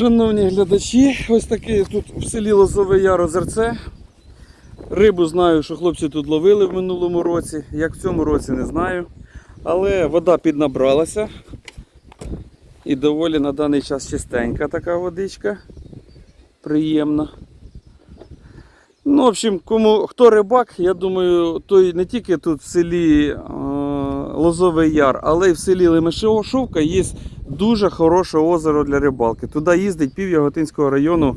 Шановні глядачі, ось таке тут в селі Лозове Яр озерце. Рибу знаю, що хлопці тут ловили в минулому році. Як в цьому році не знаю. Але вода піднабралася. І доволі на даний час чистенька така водичка. Приємна. Ну, в общем, кому хто рибак, я думаю, той не тільки тут в селі е, Лозовий Яр, але й в селі Лемешовка є дуже хороше озеро для рибалки. Туди їздить пів Яготинського району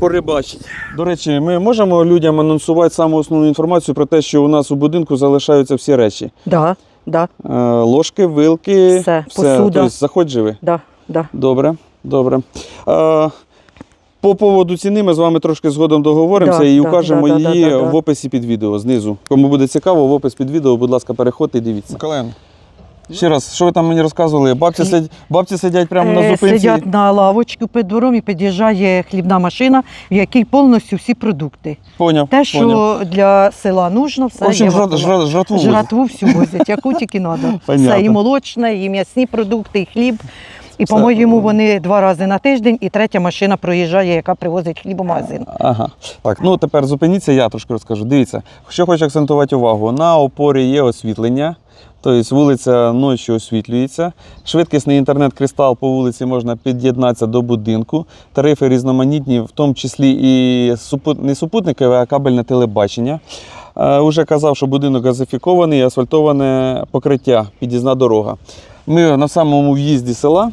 порибачить. До речі, ми можемо людям анонсувати саму основну інформацію про те, що у нас у будинку залишаються всі речі. Да, да, Е, ложки, вилки, Все, посуда. Тобто, заходь живи. да, да. Добре, добре. Е, по поводу ціни ми з вами трошки згодом договоримося Да, і да, укажемо да, да, її да, да, да. в описі під відео знизу. Кому буде цікаво, в опис під відео, будь ласка, переходьте і дивіться. Миколаївна, Ще раз, що ви там мені розказували? Бабці, сидять, бабці сидять прямо на Е, зупинці. Сидять на лавочку під двором і під'їжджає хлібна машина, в якій повністю всі продукти. Поняв, Те, що поняв. для села нужно, все В общем, є жра, жра, жратву возять. Жратву всю возять, яку тільки треба. Понятно. Все, і молочне, і м'ясні продукти, і хліб. І, Все. по-моєму, вони два рази на тиждень, і третя машина проїжджає, яка привозить хліб у магазин. Ага. Так, ну тепер зупиніться, я трошки розкажу. Дивіться, що хочу акцентувати увагу. На опорі є освітлення, тобто вулиця ночі освітлюється. Швидкісний інтернет-кристал по вулиці можна під'єднатися до будинку. Тарифи різноманітні, в тому числі і супут... не супутникове, а кабельне телебачення. Е, уже казав, що будинок газифікований, асфальтоване покриття, під'їзна дорога. Ми на самому в'їзді села.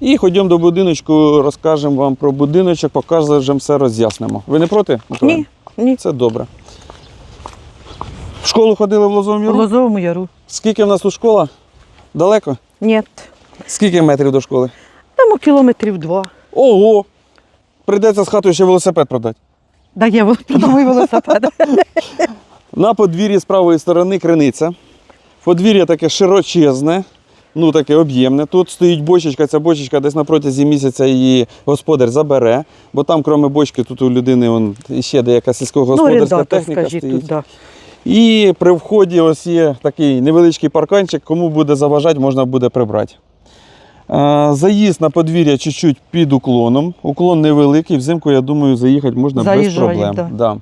І ходімо до будиночку, розкажемо вам про будиночок, покажемо все роз'яснимо. Ви не проти? Ні, ні. Це добре. В школу ходили в Лозовому В Яру? Лозовому яру. Скільки в нас тут школа? Далеко? Ні. Скільки метрів до школи? Там кілометрів два. Ого! Прийдеться з хатою ще велосипед продати. Да, є продовий велосипед. На подвір'ї з правої сторони криниця. Подвір'я таке широчезне, ну таке об'ємне. Тут стоїть бочечка, ця бочечка десь на протязі місяця її господар забере, бо там, крім бочки, тут у людини вон, ще деяка Ну, сільськогосподарська орендатор, техніка скажіть стоїть. тут, да. І при вході ось є такий невеличкий парканчик, кому буде заважати, можна буде прибрати. Заїзд на подвір'я чуть-чуть під уклоном. Уклон невеликий, взимку, я думаю, заїхати можна без проблем. да. Да.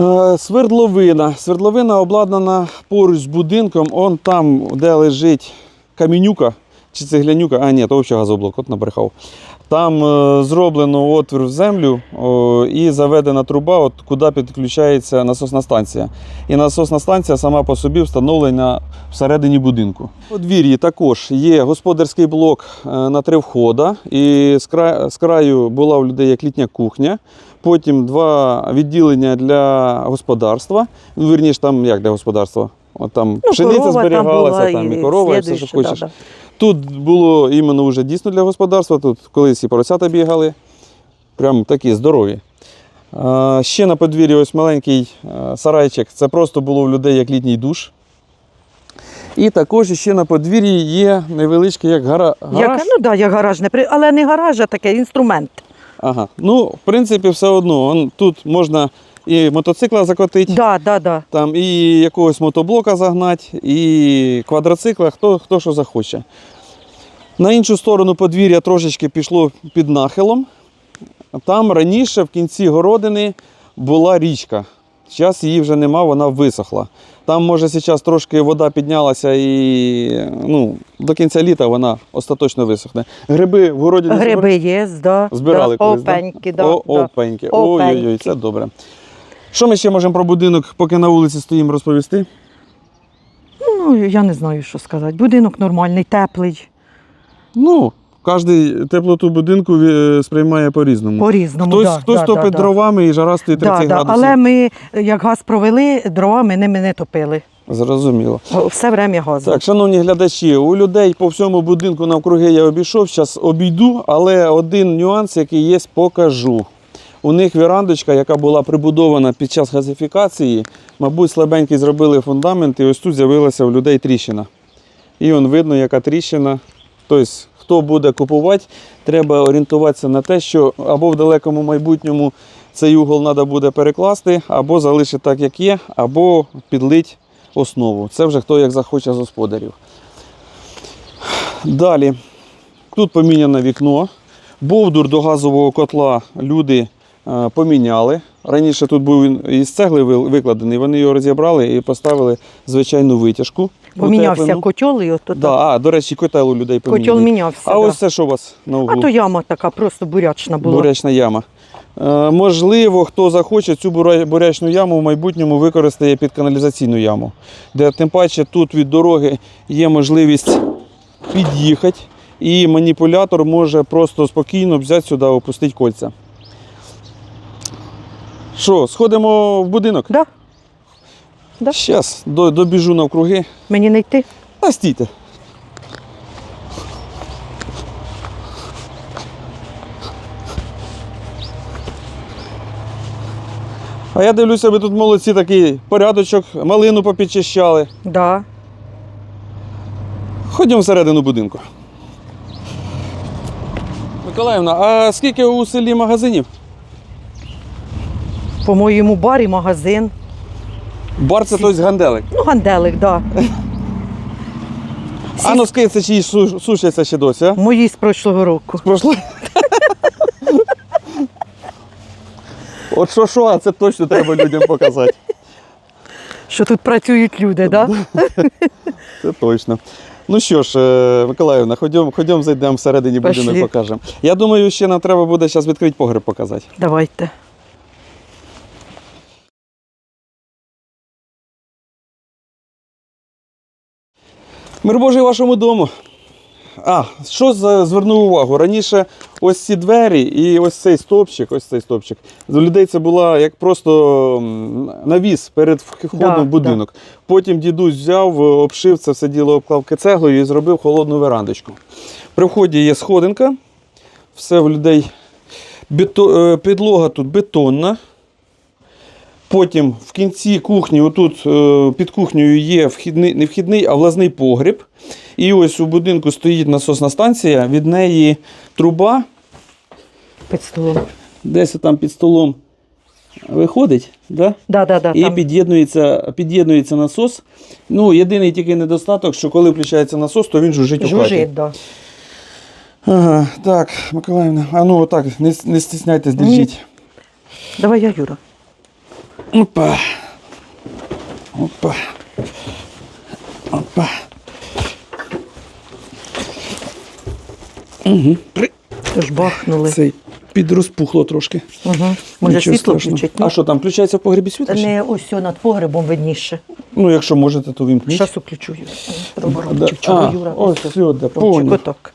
Е, Свердловина. Свердловина обладнана поруч з будинком. Он там, де лежить камінюка чи цеглянюка, а ні, то взагалі газоблок, от набрехав. Там е, зроблено отвір в землю і заведена труба, от куди підключається насосна станція. І насосна станція сама по собі встановлена всередині будинку. У подвір'ї також є господарський блок е, на три входа. І з краю була у людей як літня кухня. Потім два відділення для господарства. Ну, вірніше, там як для господарства? От там Ну, пшениця там зберігалася, була, там, і корова, і все, що хочеш. да, да. Тут було іменно вже дійсно для господарства. Тут колись і поросята бігали. Прям такі здорові. А, ще на подвір'ї ось маленький сарайчик. Це просто було в людей як літній душ. І також ще на подвір'ї є невеличкий як гара... гараж. Як, ну так, да, як гараж, не при... але не гараж, а таке інструмент. Ага. Ну, в принципі, все одно. Он, тут можна і мотоцикла закотити, Да, да, да. там і якогось мотоблока загнати, і квадроцикла, хто, хто що захоче. На іншу сторону подвір'я трошечки пішло під нахилом. Там раніше в кінці городини була річка. Зараз її вже нема, вона висохла. Там, може, зараз трошки вода піднялася і ну, до кінця літа вона остаточно висохне. Гриби в городі не Гриби є, да. Збирали да. колись. Опеньки, да, О, да. опеньки. Ой-ой-ой, це добре. Що ми ще можемо про будинок, поки на вулиці стоїмо, розповісти? Ну, я не знаю, що сказати. Будинок нормальний, теплий, Ну, кожен теплоту будинку е, сприймає по-різному. по-різному. Хтось, да, хтось да, топить да, дровами і жара стоїть 30 Да, градусів. Але ми, як газ провели, дровами ними не топили. Зрозуміло. Все время газ. Так, шановні глядачі, у людей по всьому будинку навкруги я обійшов, зараз обійду, але один нюанс, який є, покажу. У них вірандочка, яка була прибудована під час газифікації, мабуть, слабенький зробили фундамент, і ось тут з'явилася у людей тріщина. І он видно, яка тріщина. Тобто, хто буде купувати, треба орієнтуватися на те, що або в далекому майбутньому цей угол треба буде перекласти, або залишити так, як є, або підлить основу. Це вже хто як захоче з господарів. Далі. Тут поміняне вікно. Бовдур до газового котла люди поміняли. Раніше тут був він із цегли викладений, вони його розібрали і поставили звичайну витяжку. Помінявся котел і ото Да, а, до речі, котел у людей котел поміняний. мінявся. А да. ось це що у вас на углу? а то яма така, просто бурячна була. Бурячна яма. Е, можливо, хто захоче цю бурячну яму в майбутньому використає під каналізаційну яму, де тим паче тут від дороги є можливість під'їхати, і маніпулятор може просто спокійно взяти сюди, опустити кольця. Що, сходимо в будинок? Да? Да. Зараз добіжу навкруги. Мені не йти. Та стійте. А я дивлюся, ви тут молодці такий порядочок, малину попідчищали. Да. Ходімо всередину будинку. Миколаївна, а скільки у селі магазинів? По моєму барі магазин. Бар це той з ганделик. Ну, ганделик, да. А носки це чиї су- сушаться ще досі, а? Мої з прошлого року. Пройшло. От що що, а це точно треба людям показати. Що тут працюють люди, да? Це точно. Ну що ж, е, Миколаївна, ходімо, ходімо зайдемо всередині Пошли. будинок покажемо. Я думаю, ще нам треба буде зараз відкрити погреб показати. Давайте. Мир Божий вашому дому. А, що за- звернув увагу? Раніше ось ці двері і ось цей стовпчик, ось цей стовпчик. У людей це була як просто навіс перед входом Да, в будинок. Потім дідусь взяв, обшив це все діло обклавки цеглою і зробив холодну верандочку. При вході є сходинка, все в людей. Бето, е, підлога тут бетонна. Потім в кінці кухні, отут е, під кухнею є вхідний, не вхідний, а власний погріб. І ось у будинку стоїть насосна станція, від неї труба, Під столом. десь там під столом виходить, да? Да, да, да, і там. під'єднується, під'єднується насос. Ну, єдиний тільки недостаток, що коли включається насос, то він жужить у хаті. Жужить, да. Ага, так, Миколаївна, а ну отак, не, не стісняйтесь, держіть. Давай я, Юра. Опа. Опа. Опа. Угу. Тож бахнули. Цей підрозпухло трошки. Угу. Може Нічого світло страшного. включить? А що там, включається в погребі світло? ще? Не ось сьо над погребом видніше. Ну, якщо можете, то вимкніть. Щас включу. Юра. Да. А, Юра? ось Ось, сюди, Ромчик, поняв. отак.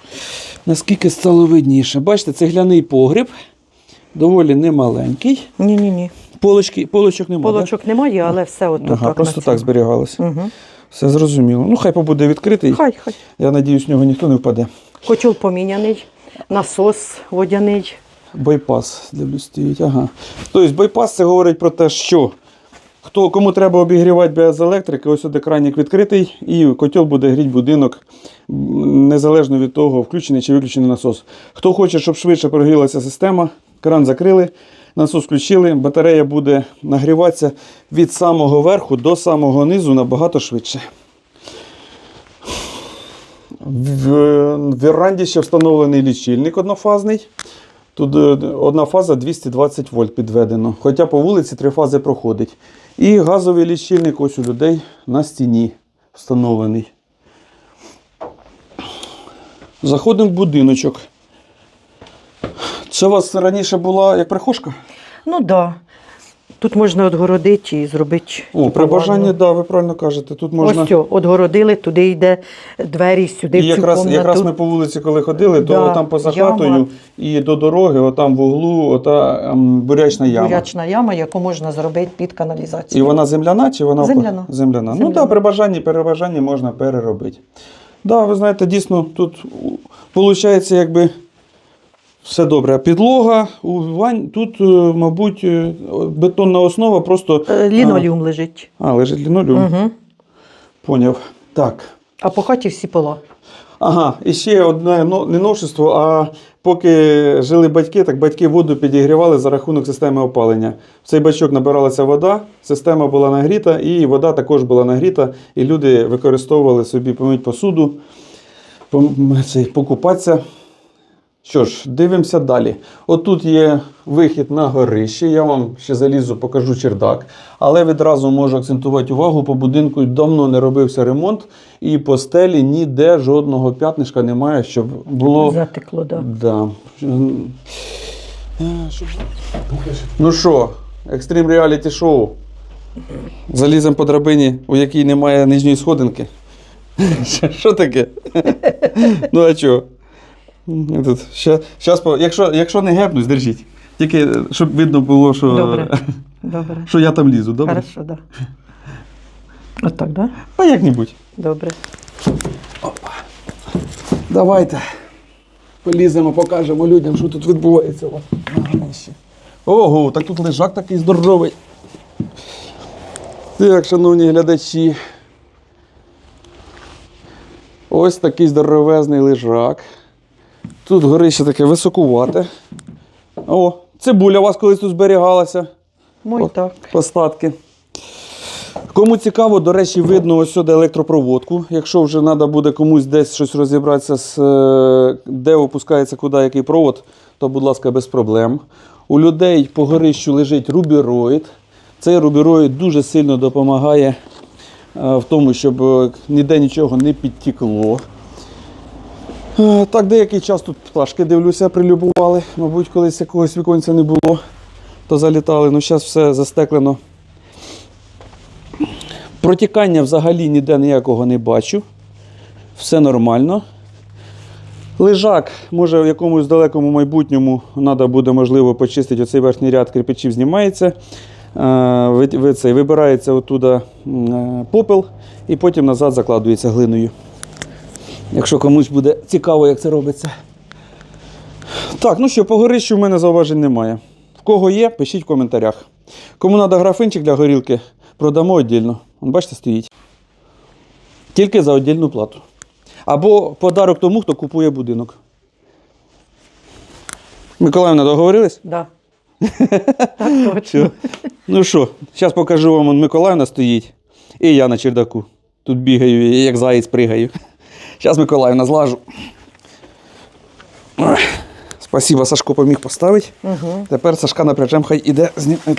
Наскільки стало видніше. Бачите, цегляний погріб, доволі немаленький. Ні-ні-ні. Полочки, полочок немає. Полочок немає, але все отут. Ага, так, просто так зберігалося. Угу. Все зрозуміло. Ну, хай побуде відкритий. Хай, хай. Я надіюсь, в нього ніхто не впаде. Котел поміняний, насос водяний. Байпас, дивлюсь, стоїть. Ага. Тобто байпас це говорить про те, що хто, кому треба обігрівати без електрики, ось сюди кранік відкритий, і котел буде гріти будинок незалежно від того, включений чи виключений насос. Хто хоче, щоб швидше прогрілася система, кран закрили, насос включили, батарея буде нагріватися від самого верху до самого низу набагато швидше. В веранді ще встановлений лічильник однофазний. Тут е, одна фаза 220 вольт підведено. Хоча по вулиці три фази проходить. І газовий лічильник ось у людей на стіні встановлений. Заходимо в будиночок. Це у вас раніше була як прихожка? Ну так. Да. Тут можна відгородити і зробити. О, при бажанні, ванну. да, ви правильно кажете. Тут можна. Ось цього, відгородили, туди йде двері, сюди І в цю якраз, комнату. якраз ми по вулиці, коли ходили, то Да, там поза яма. хатою і до дороги, отам в углу, ота ем, бурячна яма. Бурячна яма, яку можна зробити під І вона земляна чи вона Земляна. земляна? Ну Земляна. так, при бажанні, при бажанні можна переробити. Да, ви знаєте, дійсно тут виходить, якби все добре. Підлога, у вань, тут, е, мабуть, е, бетонна основа просто. Е, Лінолеум лежить. А, лежить лінолеум. Угу. Поняв. Так. А по хаті всі пола. Ага, і ще одне но- не новшество, а поки жили батьки, так батьки воду підігрівали за рахунок системи опалення. В цей бачок набиралася вода, система була нагріта, і вода також була нагріта, і люди використовували собі помить посуду, покупатися. Що ж, дивимося далі. Отут є вихід на горище. Я вам ще залізу, покажу чердак. Але відразу можу акцентувати увагу, по будинку давно не робився ремонт, і по стелі ніде жодного п'ятнишка немає, щоб було. Затекло, да. Да. Ну що, екстрім реаліті шоу. Заліземо по драбині, у якій немає нижньої сходинки. Що таке? Ну а чого? Щас, якщо, якщо не гепнусь, держіть. Тільки е, щоб видно було, що, Добре. Добре. що я там лізу, добре? Хорошо, да. Отак, да? А як-небудь. Добре. Давайте. Поліземо, покажемо людям, що тут відбувається у вас. Ого, так тут лежак такий здоровий. Так, шановні глядачі. Ось такий здоровезний лежак. Тут горище таке високувате. О, цибуля у вас колись тут зберігалася. Мой О. так. Остатки. Кому цікаво, до речі, видно ось сюди електропроводку. Якщо вже треба буде комусь десь щось розібратися, з, е, де опускається куди який провод, то, будь ласка, без проблем. У людей по горищу лежить рубіроїд. Цей рубіроїд дуже сильно допомагає е, в тому, щоб е, ніде нічого не підтікло. Е, Так, деякий час тут пташки, дивлюся, прилюбували. Мабуть, колись якогось віконця не було, то залітали. Ну, зараз все застеклено. Протікання взагалі ніде ніякого не бачу. Все нормально. Лежак, може в якомусь далекому майбутньому треба буде, можливо, почистити оцей верхній ряд кирпичів знімається. Е, вибирається оттуда м, е, попел і потім назад закладується глиною. Якщо комусь буде цікаво, як це робиться. Так, ну що, по горищу в мене зауважень немає. В кого є, пишіть в коментарях. Кому треба графинчик для горілки, продамо віддільно. Бачите, стоїть. Тільки за віддільну плату. Або подарок тому, хто купує будинок. Миколаївна, договорились? Да. Так точно. Ну що, зараз покажу вам, Миколаївна стоїть. І я на чердаку. Тут бігаю, як заєць пригаю. Зараз Миколаївна злажу. Ой, Спасибо, Сашко поміг поставити. Угу. Тепер Сашка напряжем, хай іде зні... Ми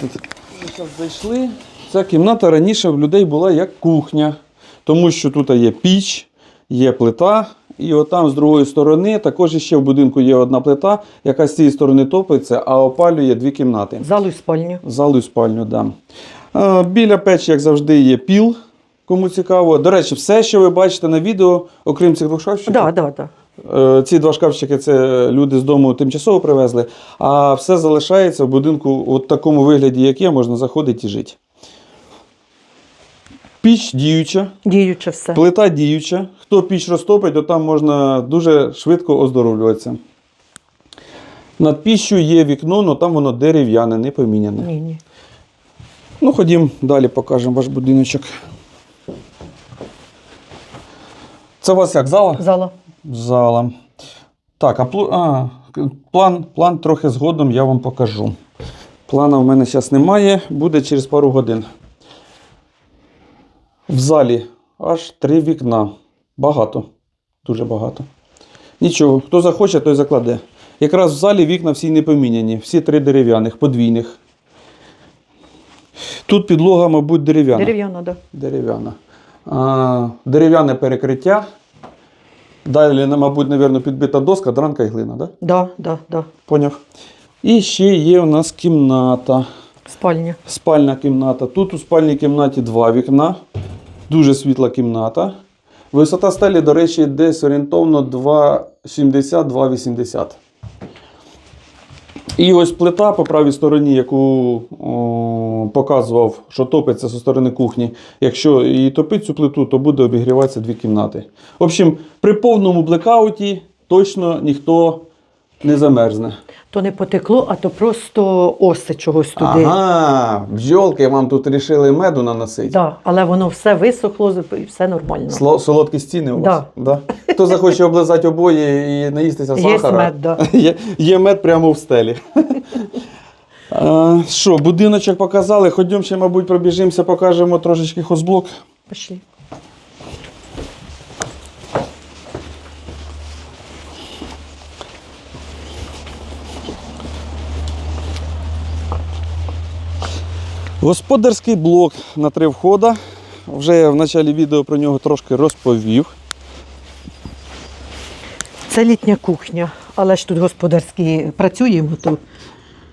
зараз зайшли. Ця кімната раніше в людей була як кухня, тому що тут є піч, є плита, і отам з другої сторони також ще в будинку є одна плита, яка з цієї сторони топиться, а опалює дві кімнати. Залу і спальню. Залу і спальню, да. Е, Біля печі, як завжди, є піл. Кому цікаво. До речі, все, що ви бачите на відео, окрім цих двох шкафчиків, Да, да, да. Е, Ці два шкафчики це люди з дому тимчасово привезли, а все залишається в будинку у такому вигляді, як є, можна заходити і жити. Піч діюча, Діюче все. плита діюча. Хто піч розтопить, то там можна дуже швидко оздоровлюватися. Над піччю є вікно, але там воно дерев'яне, не поміняне. Ні, ні. Ну, ходім далі покажемо ваш будиночок. Це у вас як зала? Зала. Зала. Так, а, плу... а план, план трохи згодом я вам покажу. Плана в мене зараз немає, буде через пару годин. В залі аж три вікна. Багато. Дуже багато. Нічого, хто захоче, той закладе. Якраз в залі вікна всі не поміняні, всі три дерев'яних, подвійних. Тут підлога, мабуть, дерев'яна. Дерев'яна, да. Дерев'яна. Дерев'яне перекриття. Далі, мабуть, навірно, підбита доска, дранка і глина, да? Да, да, да. Поняв. І ще є у нас кімната. Спальня. Спальна кімната. Тут у спальній кімнаті два вікна. Дуже світла кімната. Висота стелі, до речі, десь орієнтовно 2,70-2,80. І ось плита по правій стороні, яку о, показував, що топиться зі сторони кухні. Якщо і топить цю плиту, то буде обігріватися дві кімнати. В общем, при повному блекауті точно ніхто не замерзне. То не потекло, а то просто оси чогось туди. Ага, бджолки вам тут рішили меду наносити. Да, але воно все висохло і все нормально. Сло- солодкі стіни у вас? Да. Да? Хто захоче облизати обої і наїстися Є мед, да. є, є мед прямо в стелі. Що, будиночок показали. Ходімо ще, мабуть, пробіжимося, покажемо трошечки хозблок. Пішли. Господарський блок на три входа. Вже я в початку відео про нього трошки розповів. Це літня кухня, але ж тут господарські працюємо, то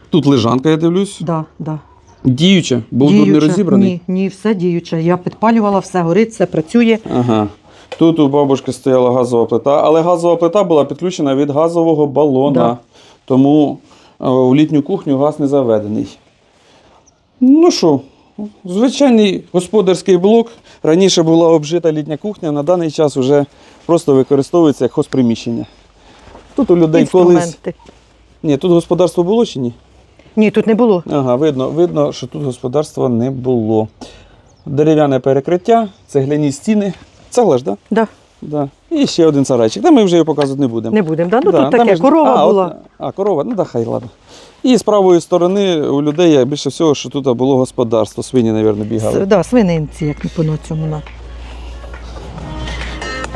Тут лежанка, я дивлюсь. да, да. Діюча, бо тут не розібраний. Ні, ні, все діюче. Я підпалювала, все горить, все працює. Ага. Тут у бабушки стояла газова плита, але газова плита була підключена від газового балона. Да. Тому е, в літню кухню газ не заведений. Ну що, звичайний господарський блок. Раніше була обжита літня кухня, на даний час вже просто використовується як хозприміщення. Тут у людей колись. Ні, тут господарство було чи ні? Ні, тут не було. Ага, видно, видно, що тут господарства не було. Дерев'яне перекриття, цегляні стіни. Цегла ж, так? Да. Да. І ще один сарайчик. Та ми вже його показувати не будемо. Не будемо. Да? Ну Да, тут таке, ж- корова а, була. От, а, корова, ну да, хай ладно. І з правої сторони у людей більше всього, що тут було господарство. Свині, мабуть, бігали. С- Да, свининці, як по цьому. на.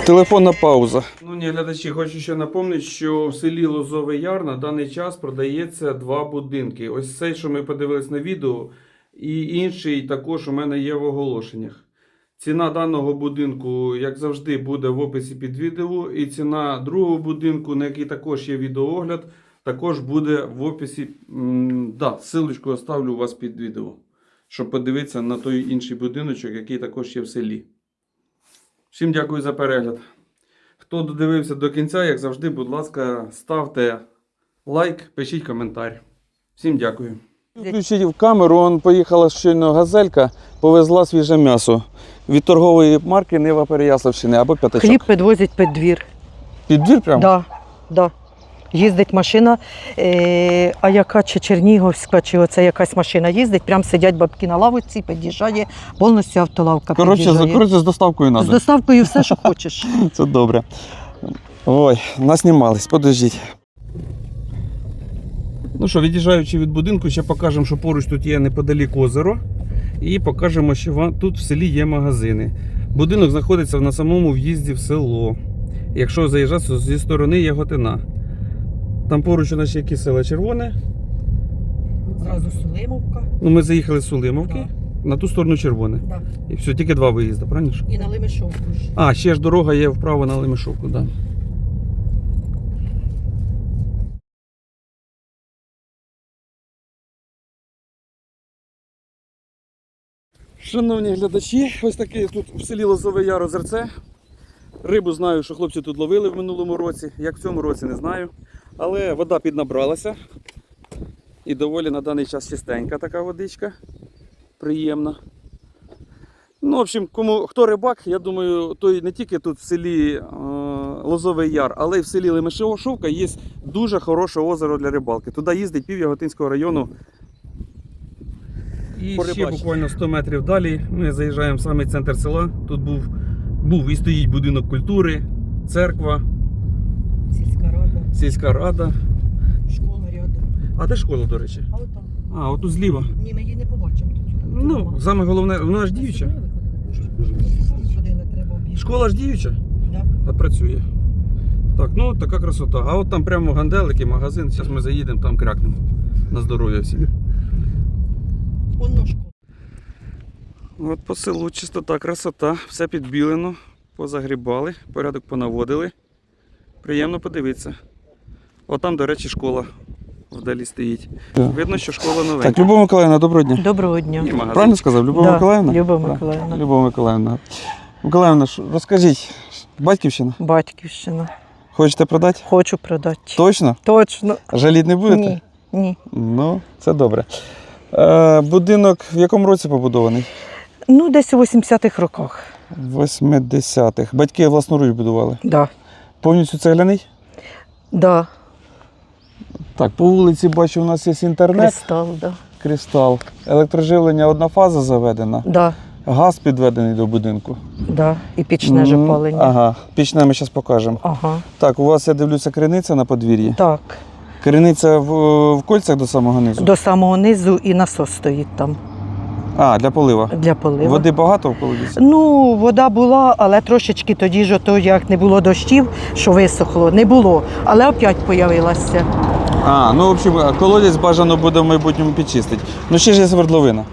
Телефонна пауза. Ну ні, глядачі, хочу ще напомнити, що в селі Лозовий Яр на даний час продається два будинки. Ось цей, що ми подивились на відео, і інший також у мене є в оголошеннях. Ціна даного будинку, як завжди, буде в описі під відео. І ціна другого будинку, на який також є відеоогляд, також буде в описі. Да, силочку оставлю у вас під відео, щоб подивитися на той інший будиночок, який також є в селі. Всім дякую за перегляд. Хто додивився до кінця, як завжди, будь ласка, ставте лайк, пишіть коментар. Всім дякую. Включіть в камеру, он поїхала щойно газелька, повезла свіже м'ясо від торгової марки Нива Переяславщини або п'ятачок. Хліб підвозять під двір. Під двір прямо? Да, да. Їздить машина, е, а яка чи Чернігівська, чи оце якась машина їздить, прям сидять бабки на лавочці, під'їжджає, повністю автолавка Коротше, з, під'їжджає. коротше, з доставкою З доставкою все, що хочеш. Це добре. Ой, наснімались, подождіть. Ну що, від'їжджаючи від будинку, ще покажемо, що поруч тут є неподалік озеро. І покажемо, що тут в селі є магазини. Будинок знаходиться на самому в'їзді в село. Якщо заїжджати то зі сторони Яготина. Там поруч у нас є які села Червоне. Зразу Сулимовка. Ну, ми заїхали з Сулимовки, на ту сторону Червоне. Да. І все, тільки два виїзди, правильно? І на Лемешовку ж. А, ще ж дорога є вправо на Лемешовку, так. Да. Шановні глядачі, ось таке тут в селі Лозове Яр озерце. Рибу знаю, що хлопці тут ловили в минулому році, як в цьому році не знаю. Але вода піднабралася. І доволі на даний час чистенька така водичка. Приємна. Ну, в общем, кому хто рибак, я думаю, той не тільки тут в селі е, Лозовий Яр, але й в селі Лемешовка є дуже хороше озеро для рибалки. Туди їздить пів Яготинського району. І ще буквально 100 метрів далі ми заїжджаємо в самий центр села. Тут був, був і стоїть будинок культури, церква, Сільська рада, сільська рада. школа рядом. А де школа, до речі? А отам. А, отут зліва. Ні, ми її не побачимо тут. Ну, саме головне, вона ж діюча. Школа ж діюча. Да. Та працює. Так, ну така красота. А от там прямо ганделики, магазин. Зараз ми заїдемо, там крякнемо. На здоров'я всім. Школа. От по селу чистота, красота, все підбілено, позагрібали, порядок понаводили. Приємно подивитися. От там, до речі, школа вдалі стоїть. Видно, що школа новенька. Так, Любов Миколаївна, доброго дня. Доброго дня. І магазин. Правильно сказав? Любов Да, Миколаївна? Любов Так. Миколаївна. Любов Миколаївна. Миколаївна, розкажіть, батьківщина, Батьківщина. хочете продати? Хочу продати. Точно? Точно. Жаліть не будете? Ні. Ні. Ну, це добре. Е, будинок в якому році побудований? Ну, десь у 80-х роках. 80-х. Батьки власноруч будували. Да. Повністю цегляний? Да. Так, по вулиці бачу, у нас є інтернет, Кристал, да. кристал. Електроживлення одна фаза заведена. Да. Газ підведений до будинку. Да. І пічне ж М, опалення. Ага, пічне ми зараз покажемо. Ага. Так, у вас, я дивлюся, криниця на подвір'ї. Так. Криниця в, в кольцях до самого низу? До самого низу і насос стоїть там А, для полива. для полива. Води багато в колодязі? Ну, вода була, але трошечки тоді ж, ото, як не було дощів, що висохло, не було. Але опять появилася. А, ну в общем, колодязь бажано буде в майбутньому підчистити. Ну ще ж є свердловина.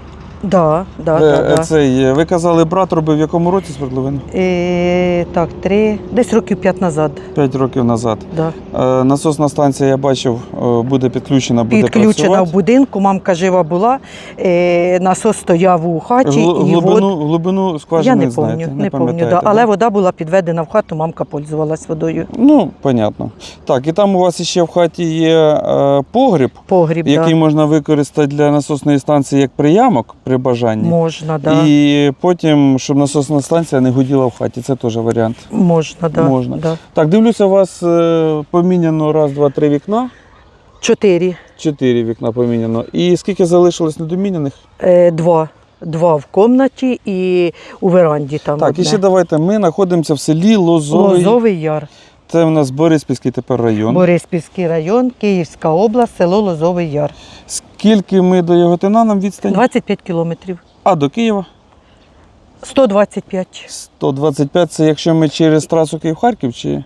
Да, да, да, е, да. цей, е, ви казали, брат робив в якому році свердловину? Е, так, три, десь років п'ять назад. П'ять років назад. Да. Е, насосна станція, я бачив, е, буде підключена, буде Підключена працювати. в будинку, мамка жива була, е, насос стояв у хаті, Гл- і вод... глибину, глибину скважини Я не знаєте, пам'ятаю, не, не пам'ятаю, пам'ятаєте, да. але вода була підведена в хату, мамка пользувалась водою. Ну, понятно. Так, і там у вас ще в хаті є е, погріб, Погріб, який да. можна використати для насосної станції як приямок при бажанні. можна, да. І потім, щоб насосна станція не гуділа в хаті. Це теж варіант. можна, да. Можна. Да. Так, дивлюся, у вас е, поміняно раз, два, три вікна. Чотири, Чотири вікна поміняно. І скільки залишилось недоміняних? е, два. Два в кімнаті і у веранді там. Так, одне. і ще давайте. Ми знаходимося в селі Лозовий. Лозовий яр. Це у нас Бориспільський тепер район. Бориспільський район, Київська область, село Лозовий Яр. Скільки ми до Яготина нам відстань? 25 кілометрів. А до Києва? 125. 125 це якщо ми через трасу Київ-Харків чи.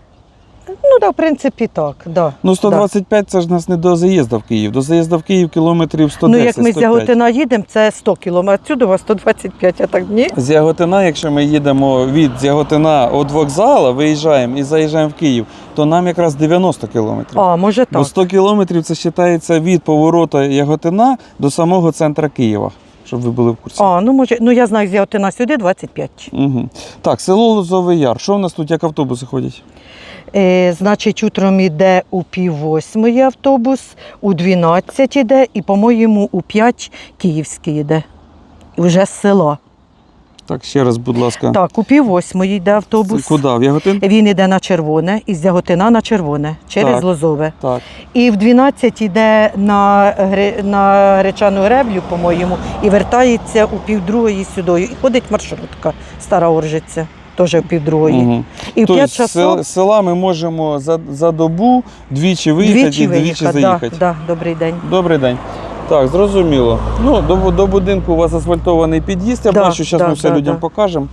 Ну, да, в принципі, так. Да. Ну, 125 це ж нас не до заїзду в Київ. До заїзду в Київ кілометрів 110 ну, як ми з Яготина їдемо, це 100 кілометрів. Отсюди у вас 125, а так ні. З Яготина, якщо ми їдемо від Яготина від вокзалу, виїжджаємо і заїжджаємо в Київ, то нам якраз 90 кілометрів. А, може Бо так. 100 кілометрів це вважається від поворота Яготина до самого центра Києва, щоб ви були в курсі. А, ну може, ну я знаю, з Яготина сюди 25. Угу. Так, село Лозовий Яр. Що в нас тут, як автобуси ходять? Е, значить, утром іде у пів восьмої автобус, у 12 іде і, по-моєму, у 5 київський йде. Вже з села. Так, ще раз, будь ласка. Так, у пів восьмої йде Це автобус. Куди? В Яготин? Він йде на червоне, із Яготина на червоне, через Так. Лозове. Так. І в 12 йде на, Гри- на Гречану греблю, по-моєму, і вертається у півдругої сюди. І ходить маршрутка, стара Оржиця, теж півдругої. Угу. І в Тобто 5 часов з села ми можемо за, за добу двічі виїхати двічі і двічі виїхати. заїхати. Да, да, добрий день. Добрий день. Так, зрозуміло. Ну, до, до будинку у вас асфальтований під'їзд, я Да, бачу, зараз да, ми все да, людям да. покажемо.